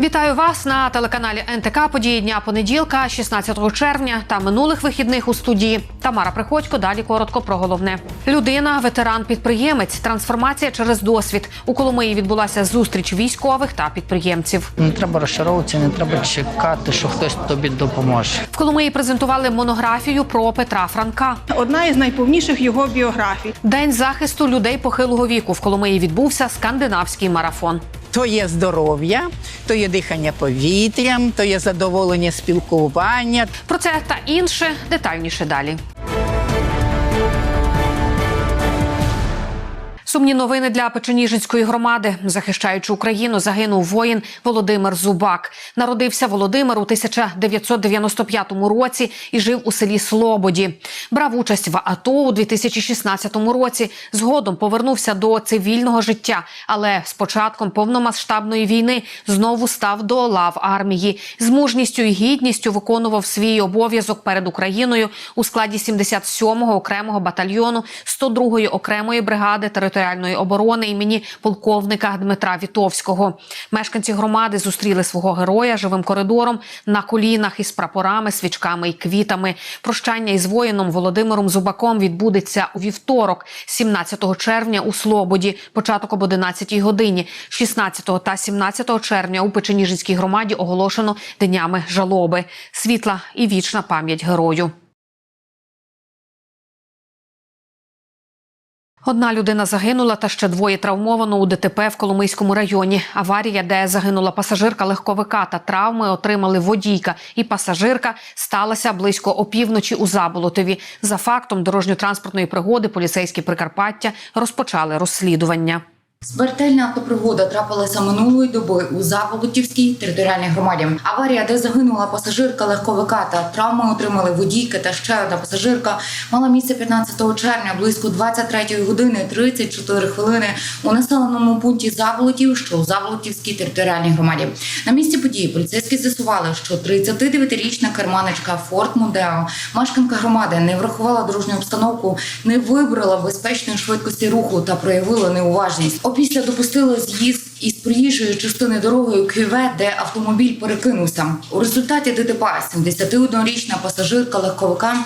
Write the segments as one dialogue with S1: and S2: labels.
S1: Вітаю вас на телеканалі НТК. Події дня понеділка, 16 червня та минулих вихідних у студії. Тамара Приходько. Далі коротко про головне. Людина, ветеран, підприємець, трансформація через досвід. У Коломиї відбулася зустріч військових та підприємців.
S2: Не треба розчаровуватися, не треба чекати, що хтось тобі допоможе.
S1: В Коломиї презентували монографію про Петра Франка.
S3: одна із найповніших його біографій.
S1: День захисту людей похилого віку. В Коломиї відбувся скандинавський марафон.
S4: То є здоров'я, то є дихання повітрям, то є задоволення спілкування.
S1: Про це та інше детальніше далі. Сумні новини для Печеніжинської громади. Захищаючи Україну, загинув воїн Володимир Зубак. Народився Володимир у 1995 році і жив у селі Слободі. Брав участь в АТО у 2016 році. Згодом повернувся до цивільного життя, але з початком повномасштабної війни знову став до лав армії. З мужністю і гідністю виконував свій обов'язок перед Україною у складі 77-го окремого батальйону 102-ї окремої бригади територіальної оборони імені полковника Дмитра Вітовського. Мешканці громади зустріли свого героя живим коридором на колінах із прапорами, свічками і квітами. Прощання із воїном Володимиром Зубаком відбудеться у вівторок, 17 червня у Слободі, початок об 11 годині. 16 та 17 червня у Печеніжинській громаді оголошено днями жалоби. Світла і вічна пам'ять герою. Одна людина загинула та ще двоє травмовано у ДТП в Коломийському районі. Аварія, де загинула пасажирка легковика та травми отримали водійка і пасажирка, сталася близько опівночі у Заболотові. За фактом дорожньо-транспортної пригоди поліцейські Прикарпаття розпочали розслідування.
S5: Смертельна автопригода трапилася минулої доби у Заболотівській територіальній громаді. Аварія, де загинула пасажирка легковика та травми отримали водійки та ще одна пасажирка, мала місце 15 червня близько 23 години 34 хвилини у населеному пункті Заболотів, що у Заболотівській територіальній громаді. На місці події поліцейські з'ясували, що 39-річна керманичка Форт Мондео, мешканка громади, не врахувала дорожню обстановку, не вибрала безпечної швидкості руху та проявила неуважність. Опісля допустила з'їзд із проїжджої частини дороги КЮВ, де автомобіль перекинувся. У результаті ДТП 71-річна пасажирка легковика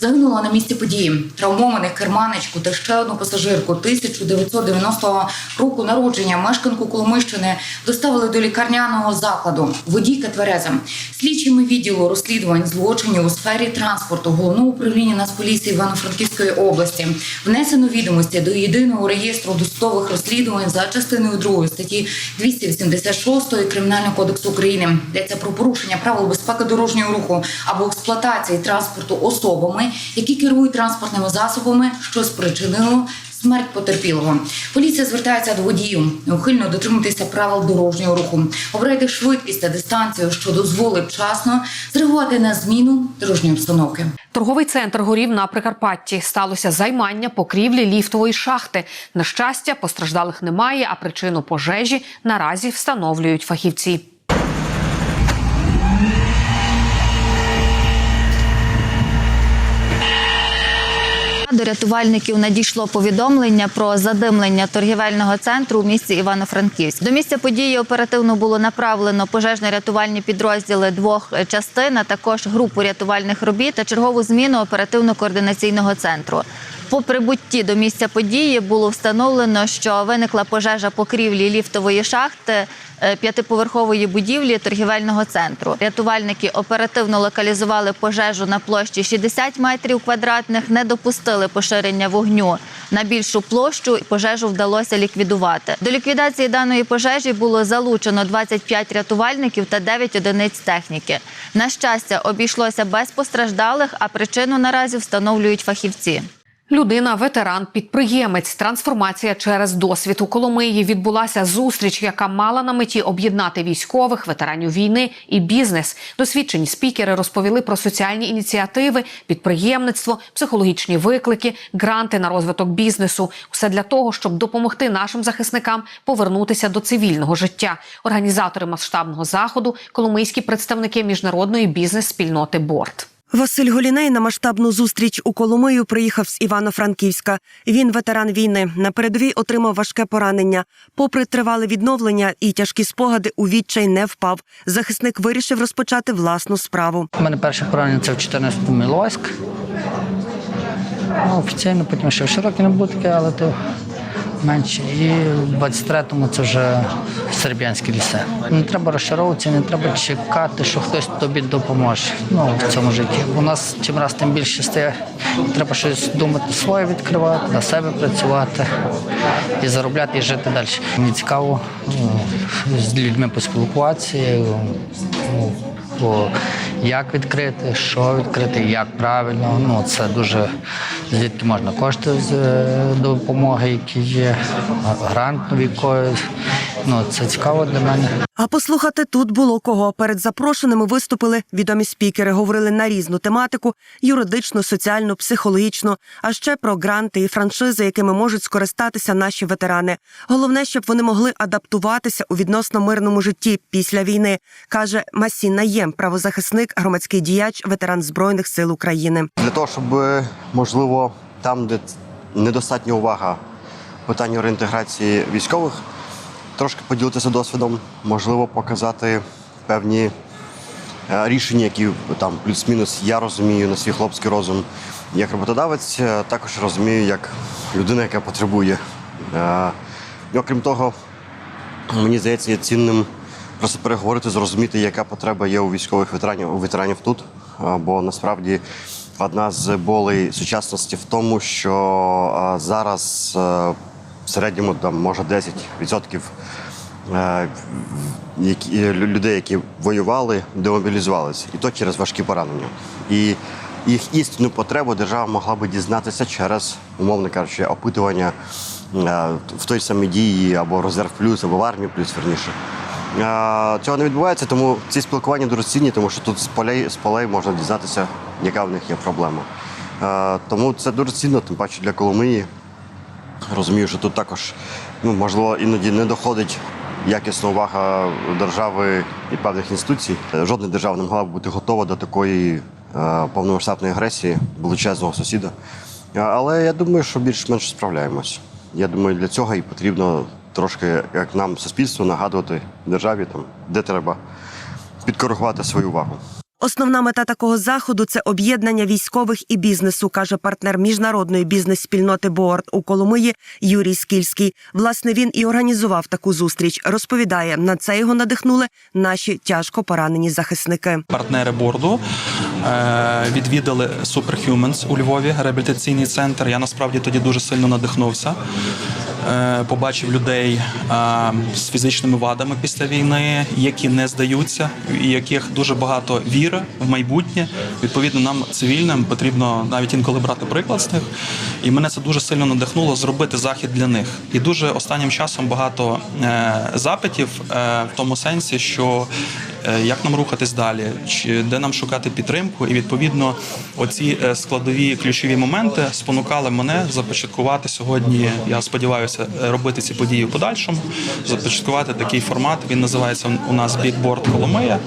S5: загинула на місці події. Травмованих керманичку та ще одну пасажирку 1990 року народження мешканку Коломищини доставили до лікарняного закладу. Водійка твереза. Слідчими відділу розслідувань злочинів у сфері транспорту головного управління Нацполіції Івано-Франківської області внесено відомості до єдиного реєстру досудових розслідувань за частиною 2 статті 286 Кримінального кодексу України. Йдеться про порушення правил безпеки дорожнього руху або експлуатації транспорту особами, які керують транспортними засобами, що спричинило смерть потерпілого. Поліція звертається до водіїв неухильно дотримуватися правил дорожнього руху, обирайте швидкість та дистанцію, що дозволить вчасно зреагувати на зміну дорожньої обстановки.
S1: Торговий центр горів на Прикарпатті. Сталося займання покрівлі ліфтової шахти. На щастя, постраждалих немає, а причину пожежі наразі встановлюють фахівці.
S6: До рятувальників надійшло повідомлення про задимлення торгівельного центру у місті Івано-Франківськ. До місця події оперативно було направлено пожежно-рятувальні підрозділи двох частин, а також групу рятувальних робіт та чергову зміну оперативно-координаційного центру. По прибутті до місця події було встановлено, що виникла пожежа покрівлі ліфтової шахти е, п'ятиповерхової будівлі торгівельного центру. Рятувальники оперативно локалізували пожежу на площі 60 метрів квадратних, не допустили поширення вогню на більшу площу. Пожежу вдалося ліквідувати. До ліквідації даної пожежі було залучено 25 рятувальників та 9 одиниць техніки. На щастя, обійшлося без постраждалих, а причину наразі встановлюють фахівці.
S1: Людина, ветеран, підприємець, трансформація через досвід у Коломиї відбулася зустріч, яка мала на меті об'єднати військових, ветеранів війни і бізнес. Досвідчені спікери розповіли про соціальні ініціативи, підприємництво, психологічні виклики, гранти на розвиток бізнесу. Усе для того, щоб допомогти нашим захисникам повернутися до цивільного життя. Організатори масштабного заходу коломийські представники міжнародної бізнес-спільноти Борт.
S7: Василь Голіней на масштабну зустріч у Коломию приїхав з Івано-Франківська. Він ветеран війни. На передовій отримав важке поранення. Попри тривале відновлення і тяжкі спогади, у відчай не впав. Захисник вирішив розпочати власну справу.
S2: У мене перше поранення це в 14-му Мілоськ. Ну, офіційно, потім ще в Широкі не але то менше. І в 23-му це вже Серб'янське лісе. Не треба розчаровуватися, не треба чекати, що хтось тобі допоможе. Ну, в цьому житті. У нас чим раз тим більше стає. Треба щось думати своє відкривати, на себе працювати і заробляти, і жити далі. Мені цікаво ну, з людьми поспілкуватися. Бо як відкрити, що відкрити, як правильно. Ну це дуже звідки можна кошти з е, допомоги, які є, грант новіковий. Ну це цікаво для мене.
S7: А послухати тут було кого. Перед запрошеними виступили відомі спікери, говорили на різну тематику: юридичну, соціальну, психологічну, а ще про гранти і франшизи, якими можуть скористатися наші ветерани. Головне, щоб вони могли адаптуватися у відносно мирному житті після війни, каже Масін Наєм, правозахисник, громадський діяч, ветеран збройних сил України.
S8: Для того, щоб можливо там, де недостатня увага питанню реінтеграції військових, трошки поділитися досвідом, можливо, показати певні е, рішення, які там плюс-мінус я розумію на свій хлопський розум. Як роботодавець, е, також розумію як людина, яка потребує. Е, І окрім того, мені здається, є цінним просто переговорити, зрозуміти, яка потреба є у військових ветеранів у ветеранів тут. Бо насправді одна з болей сучасності в тому, що зараз в середньому там може 10% е, е, лю- людей, які воювали, демобілізувалися, і то через важкі поранення. І їх істинну потребу держава могла би дізнатися через, умовно кажучи, опитування е, в той самій дії або резерв плюс, або в армії плюс верніше. Цього не відбувається, тому ці спілкування дуже цінні, тому що тут з полей, з полей можна дізнатися, яка в них є проблема. Тому це дуже цінно, тим паче для Коломиї. Розумію, що тут також ну, можливо іноді не доходить якісна увага держави і певних інституцій. Жодна держава не могла б бути готова до такої е, повномасштабної агресії величезного сусіда. Е, Але я думаю, що більш-менш справляємось. Я думаю, для цього і потрібно трошки, як нам суспільству, нагадувати державі, там, де треба підкоригувати свою увагу.
S7: Основна мета такого заходу це об'єднання військових і бізнесу, каже партнер міжнародної бізнес-спільноти Боард у Коломиї Юрій Скільський. Власне, він і організував таку зустріч. Розповідає, на це його надихнули наші тяжко поранені захисники.
S9: партнери борду е, відвідали Superhumans у Львові, реабілітаційний центр. Я насправді тоді дуже сильно надихнувся. Е, Побачив людей е, з фізичними вадами після війни, які не здаються, і яких дуже багато віри в майбутнє. Відповідно, нам цивільним потрібно навіть інколи брати приклад з них. І мене це дуже сильно надихнуло зробити захід для них. І дуже останнім часом багато е, запитів в тому сенсі, що як нам рухатись далі, чи де нам шукати підтримку, і відповідно оці е, складові ключові моменти спонукали мене започаткувати сьогодні. Я сподіваюся, е, робити ці події в подальшому. Започаткувати такий формат. Він називається у нас Бікборд Коломия.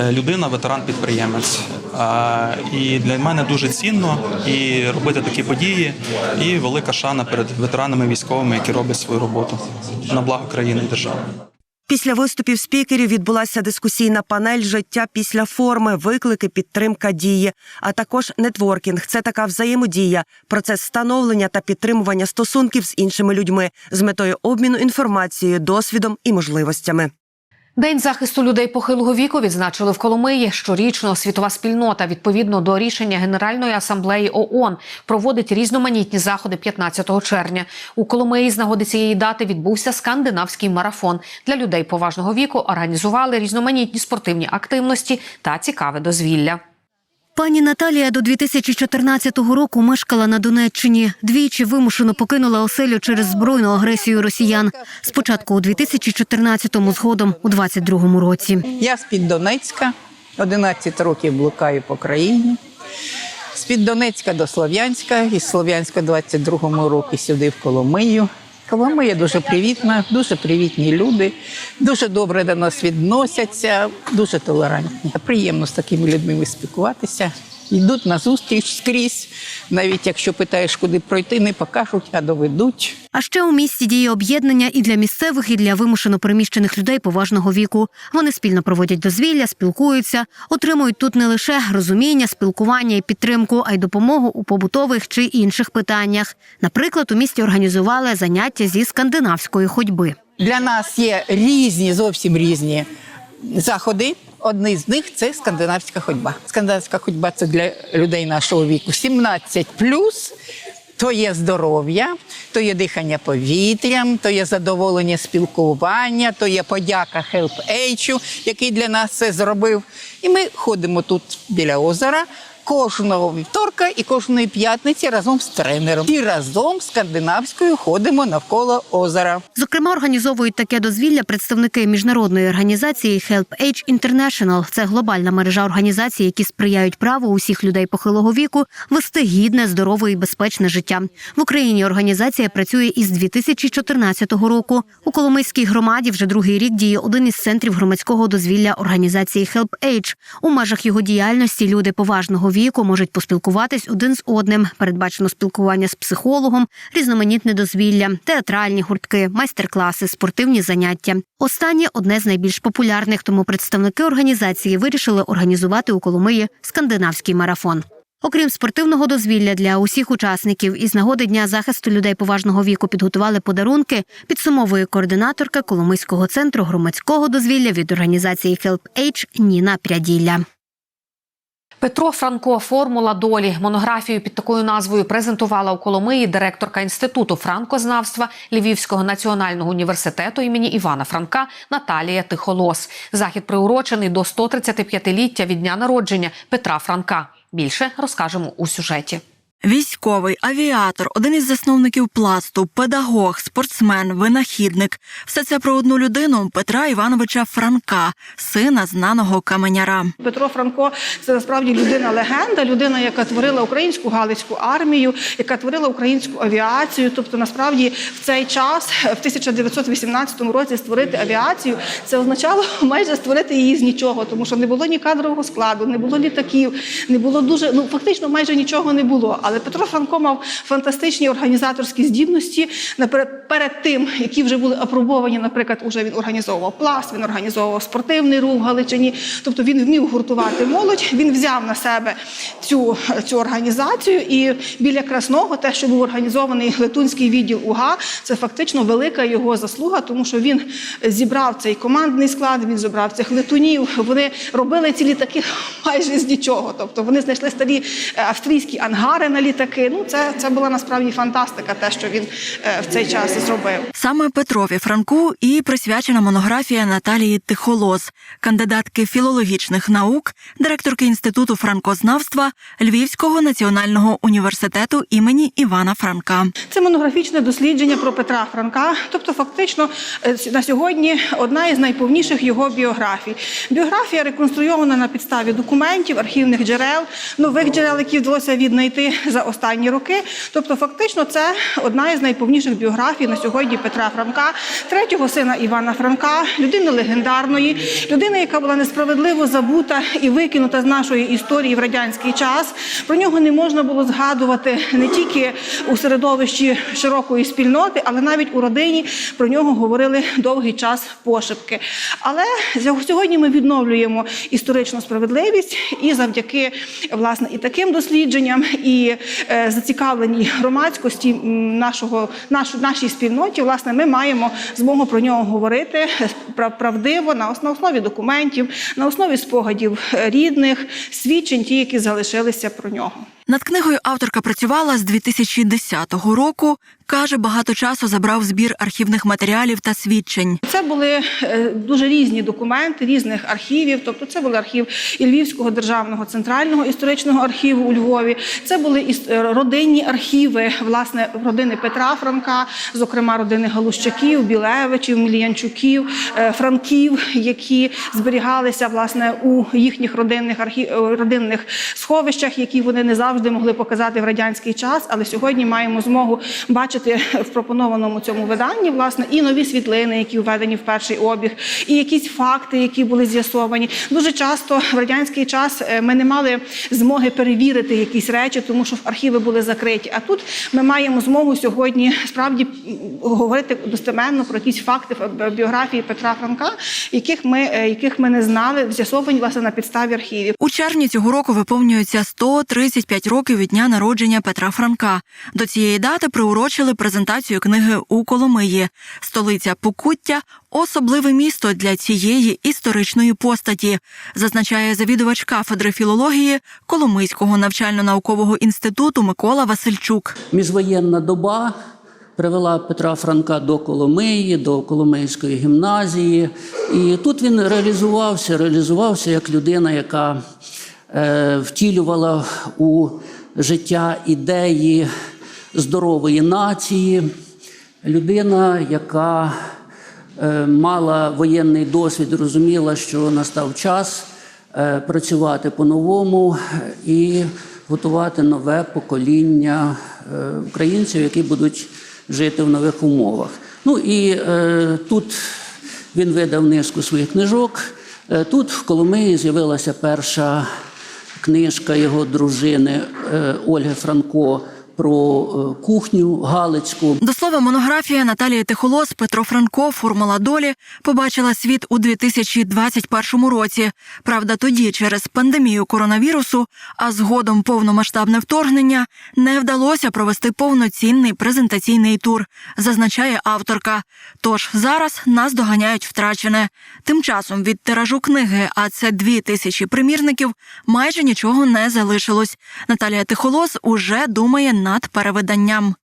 S9: Е, Людина, ветеран-підприємець. І для мене дуже цінно і робити такі події, і велика шана перед ветеранами військовими, які роблять свою роботу на благо країни і держави.
S7: Після виступів спікерів відбулася дискусійна панель Життя після форми, виклики, підтримка дії, а також нетворкінг. Це така взаємодія, процес становлення та підтримування стосунків з іншими людьми з метою обміну інформацією, досвідом і можливостями.
S1: День захисту людей похилого віку відзначили в Коломиї. Щорічно світова спільнота, відповідно до рішення Генеральної асамблеї ООН, проводить різноманітні заходи 15 червня. У Коломиї з нагоди цієї дати відбувся скандинавський марафон. Для людей поважного віку організували різноманітні спортивні активності та цікаве дозвілля.
S10: Пані Наталія до 2014 року мешкала на Донеччині. Двічі вимушено покинула оселю через збройну агресію росіян. Спочатку у 2014-му, згодом у 22-му році.
S4: Я з-під Донецька, 11 років блукаю по країні. З-під Донецька до Слов'янська, із Слов'янська в 22-му році сюди в Коломию. Коломия дуже привітна, дуже привітні люди, дуже добре до нас відносяться, дуже толерантні. Приємно з такими людьми спілкуватися. Йдуть на зустріч скрізь. Навіть якщо питаєш, куди пройти, не покажуть, а доведуть.
S10: А ще у місті діє об'єднання і для місцевих, і для вимушено переміщених людей поважного віку. Вони спільно проводять дозвілля, спілкуються, отримують тут не лише розуміння, спілкування і підтримку, а й допомогу у побутових чи інших питаннях. Наприклад, у місті організували заняття зі скандинавської ходьби.
S4: Для нас є різні, зовсім різні заходи. Одний з них це скандинавська ходьба. Скандинавська ходьба це для людей нашого віку 17 То є здоров'я, то є дихання повітрям, то є задоволення спілкування, то є подяка Help який для нас це зробив. І ми ходимо тут біля озера кожного вівторка і кожної п'ятниці разом з тренером. І разом з скандинавською ходимо навколо озера.
S10: Зокрема, організовують таке дозвілля представники міжнародної організації Help Age International. Це глобальна мережа організацій, які сприяють праву усіх людей похилого віку вести гідне, здорове і безпечне життя. В Україні організація працює із 2014 року. У Коломийській громаді вже другий рік діє один із центрів громадського дозвілля організації Help Age. У межах його діяльності люди поважного віку можуть поспілкуватись один з одним. Передбачено спілкування з психологом, різноманітне дозвілля, театральні гуртки, майстер-класи, спортивні заняття. Останнє одне з найбільш популярних, тому представники організації вирішили організувати у Коломиї скандинавський марафон. Окрім спортивного дозвілля для усіх учасників, із нагоди дня захисту людей поважного віку підготували подарунки. Підсумовує координаторка Коломийського центру громадського дозвілля від організації Help Age Ніна Пряділля.
S1: Петро Франко Формула долі монографію під такою назвою презентувала у Коломиї директорка інституту франкознавства Львівського національного університету імені Івана Франка Наталія Тихолос. Захід приурочений до 135-ліття від дня народження Петра Франка. Більше розкажемо у сюжеті.
S11: Військовий, авіатор, один із засновників пласту, педагог, спортсмен, винахідник. Все це про одну людину Петра Івановича Франка, сина знаного каменяра.
S3: Петро Франко це насправді людина легенда, людина, яка творила українську галицьку армію, яка творила українську авіацію. Тобто, насправді, в цей час, в 1918 році, створити авіацію, це означало майже створити її з нічого, тому що не було ні кадрового складу, не було літаків, не було дуже ну фактично майже нічого не було. Але Петро Франко мав фантастичні організаторські здібності перед тим, які вже були апробовані. Наприклад, уже він організовував пласт, він організовував спортивний рух в Галичині. Тобто він вмів гуртувати молодь. Він взяв на себе цю, цю організацію. І біля Красного, те, що був організований летунський відділ УГА, це фактично велика його заслуга, тому що він зібрав цей командний склад, він зібрав цих летунів. Вони робили ці літаки майже з нічого. Тобто вони знайшли старі е, австрійські ангари на літаки. Ну це, це була насправді фантастика, те, що він е, в цей час зробив.
S11: Саме Петрові Франку і присвячена монографія Наталії Тихолос, кандидатки філологічних наук, директорки інституту франкознавства Львівського національного університету імені Івана Франка.
S3: Це монографічне дослідження про Петра Франка. Тобто, фактично, е, на сьогодні одна із найповніших його біографій. Біографія реконструйована на підставі документів, архівних джерел, нових джерел, які вдалося віднайти за останні роки. Тобто, фактично, це одна із найповніших біографій на сьогодні Петра Франка, третього сина Івана Франка, людини легендарної, людини, яка була несправедливо забута і викинута з нашої історії в радянський час. Про нього не можна було згадувати не тільки у середовищі широкої спільноти, але навіть у родині про нього говорили довгий час пошепки. Але сьогодні ми відновлюємо історичну справедливість і завдяки власне і таким дослідженням, і зацікавленій громадськості нашого нашу, нашій спільноті, власне, ми маємо змогу про нього говорити прав- правдиво на основі документів, на основі спогадів е, рідних, свідчень, ті, які залишилися про нього.
S11: Над книгою авторка працювала з 2010 року. Каже, багато часу забрав збір архівних матеріалів та свідчень.
S3: Це були е, дуже різні документи різних архівів. Тобто, це був архів і Львівського державного центрального історичного архіву у Львові. Це були е, родинні архіви, власне, родини Петра Франка, зокрема родини Галущаків, Білевичів, Міліянчуків, е, Франків, які зберігалися власне у їхніх родинних архів родинних сховищах, які вони не завжди завжди могли показати в радянський час, але сьогодні маємо змогу бачити в пропонованому цьому виданні власне і нові світлини, які введені в перший обіг, і якісь факти, які були з'ясовані. Дуже часто в радянський час е, ми не мали змоги перевірити якісь речі, тому що архіви були закриті. А тут ми маємо змогу сьогодні справді говорити достеменно про якісь факти біографії Петра Франка, яких ми, е, яких ми не знали, з'ясовані власне на підставі архівів.
S11: У червні цього року виповнюється 135 років від дня народження Петра Франка. До цієї дати приурочили презентацію книги у Коломиї. Столиця Покуття особливе місто для цієї історичної постаті, зазначає завідувач кафедри філології Коломийського навчально-наукового інституту Микола Васильчук.
S12: Міжвоєнна доба привела Петра Франка до Коломиї, до Коломийської гімназії. І тут він реалізувався, реалізувався як людина, яка втілювала у життя ідеї здорової нації, людина, яка е, мала воєнний досвід, розуміла, що настав час е, працювати по-новому і готувати нове покоління е, українців, які будуть жити в нових умовах. Ну і е, тут він видав низку своїх книжок. Е, Тут в Коломиї з'явилася перша книжка його дружини е, Ольги Франко про е, кухню Галицьку.
S11: До слова, монографія Наталії Тихолос Петро Франко Формула долі побачила світ у 2021 році. Правда, тоді через пандемію коронавірусу, а згодом повномасштабне вторгнення, не вдалося провести повноцінний презентаційний тур, зазначає авторка. Тож зараз нас доганяють втрачене. Тим часом від тиражу книги, а це дві тисячі примірників, майже нічого не залишилось. Наталія Тихолос уже думає над перевиданням.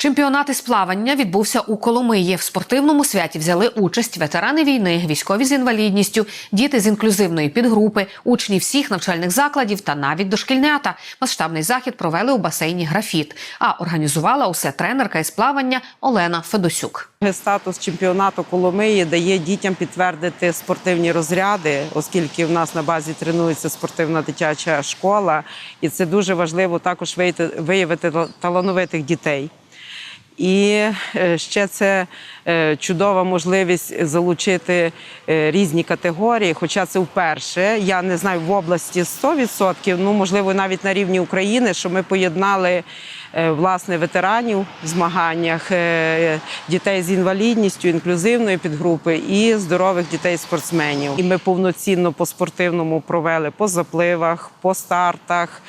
S1: Чемпіонат із плавання відбувся у Коломиї. В спортивному святі взяли участь ветерани війни, військові з інвалідністю, діти з інклюзивної підгрупи, учні всіх навчальних закладів та навіть дошкільнята. Масштабний захід провели у басейні Графіт. А організувала усе тренерка із плавання Олена Федосюк.
S13: Статус чемпіонату Коломиї дає дітям підтвердити спортивні розряди, оскільки в нас на базі тренується спортивна дитяча школа, і це дуже важливо також виявити талановитих дітей. І е, ще це е, чудова можливість залучити е, різні категорії, хоча це вперше. Я не знаю в області 100%, ну можливо навіть на рівні України, що ми поєднали власне ветеранів в змаганнях, дітей з інвалідністю, інклюзивної підгрупи і здорових дітей-спортсменів. І ми повноцінно по спортивному провели по запливах, по стартах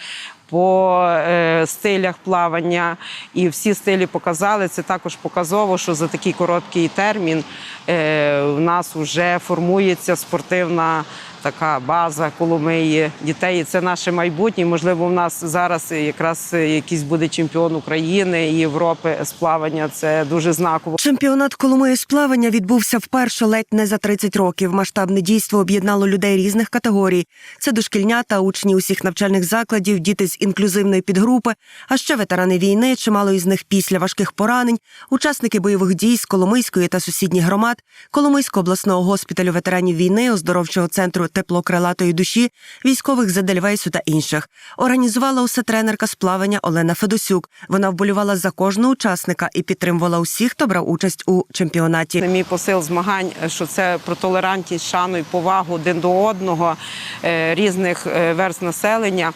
S13: по е, стилях плавання, і всі стилі показали. Це також показово, що за такий короткий термін е, в нас вже формується спортивна така база Коломиї дітей. Це наше майбутнє. Можливо, в нас зараз якраз якийсь буде чемпіон України і Європи з плавання. Це дуже знаково.
S7: Чемпіонат Коломиї з плавання відбувся вперше ледь не за 30 років. Масштабне дійство об'єднало людей різних категорій. Це дошкільнята, учні усіх навчальних закладів, діти з інклюзивної підгрупи, а ще ветерани війни, чимало із них після важких поранень, учасники бойових дій з Коломийської та сусідніх громад, Коломийського обласного госпіталю ветеранів війни, оздоровчого центру теплокрилатої душі, військових з Едельвейсу та інших. Організувала усе тренерка з плавання Олена Федосюк. Вона вболювала за кожного учасника і підтримувала усіх, хто брав участь у чемпіонаті.
S13: Мій посил змагань, що це про толерантність, шану і повагу один до одного е, різних е, верст населення.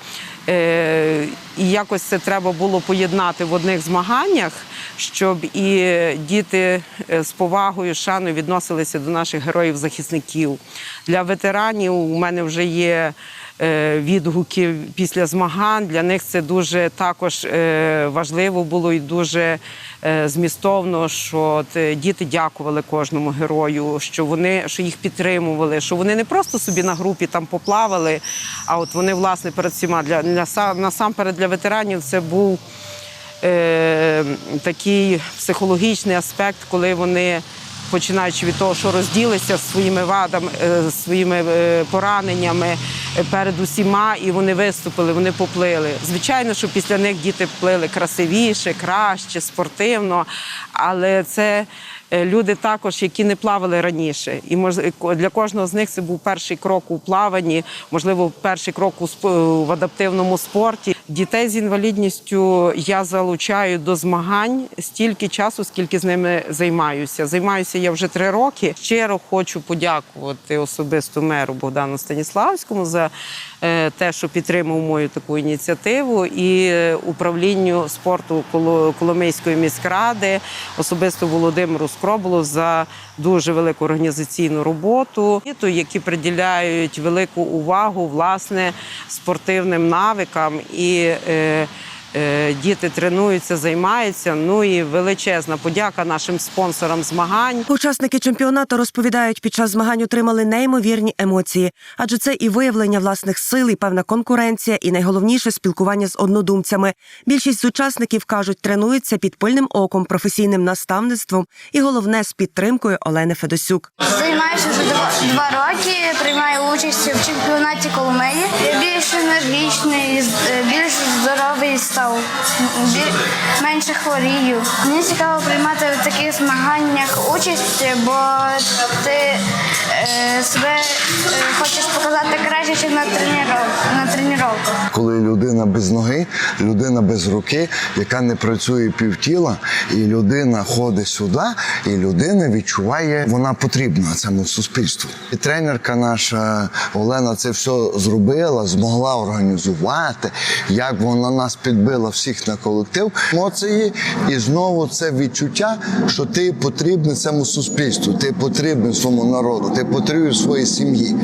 S13: Е, І якось це треба було поєднати в одних змаганнях, щоб і діти е, з повагою, шаною відносилися до наших героїв-захисників. Для ветеранів у мене вже є е, відгуки після змагань. Для них це дуже також е, важливо було і дуже змістовно, що діти дякували кожному герою, що вони що їх підтримували, що вони не просто собі на групі там поплавали, а от вони власне перед всіма для насамперед для ветеранів це був е, такий психологічний аспект, коли вони. Починаючи від того, що розділися своїми вадами, е, своїми е, пораненнями е, перед усіма, і вони виступили, вони поплили. Звичайно, що після них діти плили красивіше, краще, спортивно, але це люди також, які не плавали раніше. І мож- для кожного з них це був перший крок у плаванні, можливо, перший крок у в адаптивному спорті. Дітей з інвалідністю я залучаю до змагань стільки часу, скільки з ними займаюся. Займаюся я вже три роки. Щиро хочу подякувати особисто меру Богдану Станіславському за е, те, що підтримав мою таку ініціативу, і е, управлінню спорту Коло- Коломийської міськради, особисто Володимиру Скроболу за дуже велику організаційну роботу, які приділяють велику увагу власне спортивним навикам і. Е, Діти тренуються, займаються. Ну і величезна подяка нашим спонсорам змагань.
S7: Учасники чемпіонату розповідають, під час змагань отримали неймовірні емоції, адже це і виявлення власних сил, і певна конкуренція, і найголовніше спілкування з однодумцями. Більшість з учасників кажуть, тренуються під пильним оком, професійним наставництвом і головне з підтримкою Олени Федосюк.
S14: Займаюся вже два, два роки, приймаю участь в чемпіонаті Коломиї. Більш енергічний, е, більш здоровий став, біль- менше хворію. Мені цікаво приймати в таких змаганнях участь, бо ти себе е, хочеш показати краще, ніж на. На тренуваннях.
S15: коли людина без ноги, людина без руки, яка не працює півтіла, і людина ходить сюди, і людина відчуває, вона потрібна цьому суспільству. І тренерка наша Олена це все зробила, змогла організувати, як вона нас підбила всіх на колектив. Емоції, і знову це відчуття, що ти потрібний цьому суспільству, ти потрібний своєму народу, ти потрібен своїй сім'ї.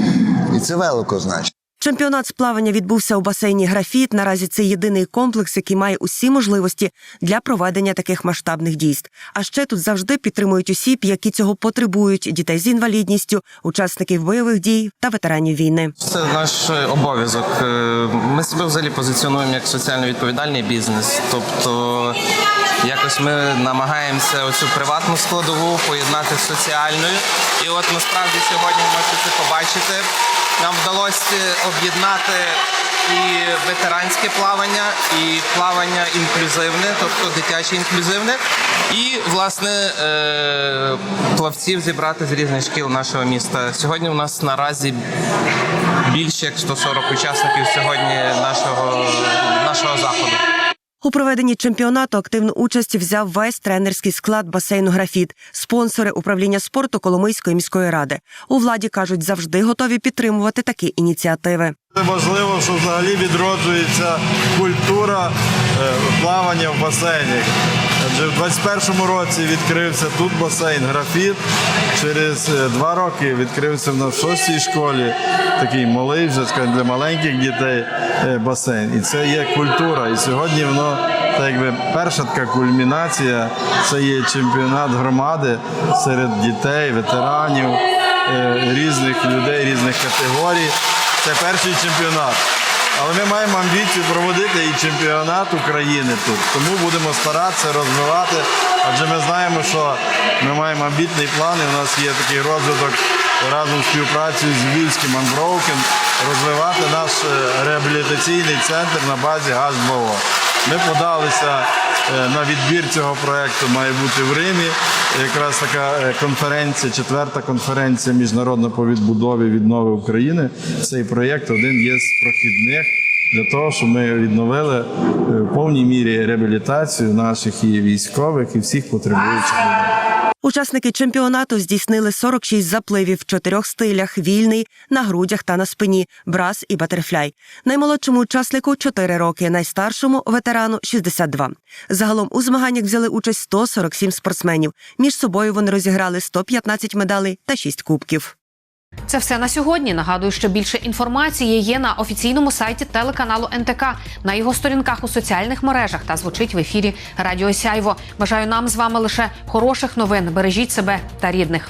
S15: І це велико значить.
S7: Чемпіонат з плавання відбувся у басейні Графіт. Наразі це єдиний комплекс, який має усі можливості для проведення таких масштабних дійств. А ще тут завжди підтримують осіб, які цього потребують: дітей з інвалідністю, учасників бойових дій та ветеранів війни.
S16: Це наш обов'язок. Е, Ми себе взагалі позиціонуємо як соціально відповідальний бізнес. Тобто якось ми намагаємося оцю приватну складову поєднати з соціальною. І от насправді сьогодні можете це побачити. Нам вдалося об'єднати і ветеранське плавання, і плавання інклюзивне, тобто дитяче інклюзивне, і власне е, плавців зібрати з різних шкіл нашого міста. Сьогодні у нас наразі більше як 140 учасників сьогодні нашого, нашого заходу.
S7: У проведенні чемпіонату активну участь взяв весь тренерський склад басейну Графіт, спонсори управління спорту Коломийської міської ради. У владі кажуть, завжди готові підтримувати такі ініціативи.
S17: Важливо, що взагалі відроджується культура е, плавання в басейні. Адже в 21-му році відкрився тут басейн графіт. Через е, два роки відкрився в нас в шостій школі такий малий, вже скажімо, для маленьких дітей е, басейн. І це є культура. І сьогодні воно так якби перша така кульмінація це є чемпіонат громади серед дітей, ветеранів, різних людей, різних категорій. Це перший чемпіонат. Але ми маємо амбіцію проводити і чемпіонат України тут. Тому будемо старатися розвивати, адже ми знаємо, що ми маємо амбітний план, і у нас є такий розвиток разом з співпрацею з Львівським Unbroken, розвивати наш е, реабілітаційний центр на базі ГАЗ-2О. Ми подалися е, на відбір цього проєкту, має бути в Римі. Якраз така е, конференція, четверта конференція міжнародна по відбудові віднови України. Цей проєкт один є з прохідних для того, щоб ми відновили е, в повній мірі реабілітацію наших і військових, і всіх потребуючих людей.
S7: Учасники чемпіонату здійснили 46 запливів в чотирьох стилях: вільний, на грудях та на спині, брас і батерфляй. Наймолодшому учаснику 4 роки, найстаршому ветерану 62. Загалом у змаганнях взяли участь 147 спортсменів. Між собою вони розіграли 115 медалей та 6 кубків.
S1: Це все на сьогодні. Нагадую, що більше інформації є на офіційному сайті телеканалу НТК, на його сторінках у соціальних мережах та звучить в ефірі Радіо Сяйво. Бажаю нам з вами лише хороших новин. Бережіть себе та рідних.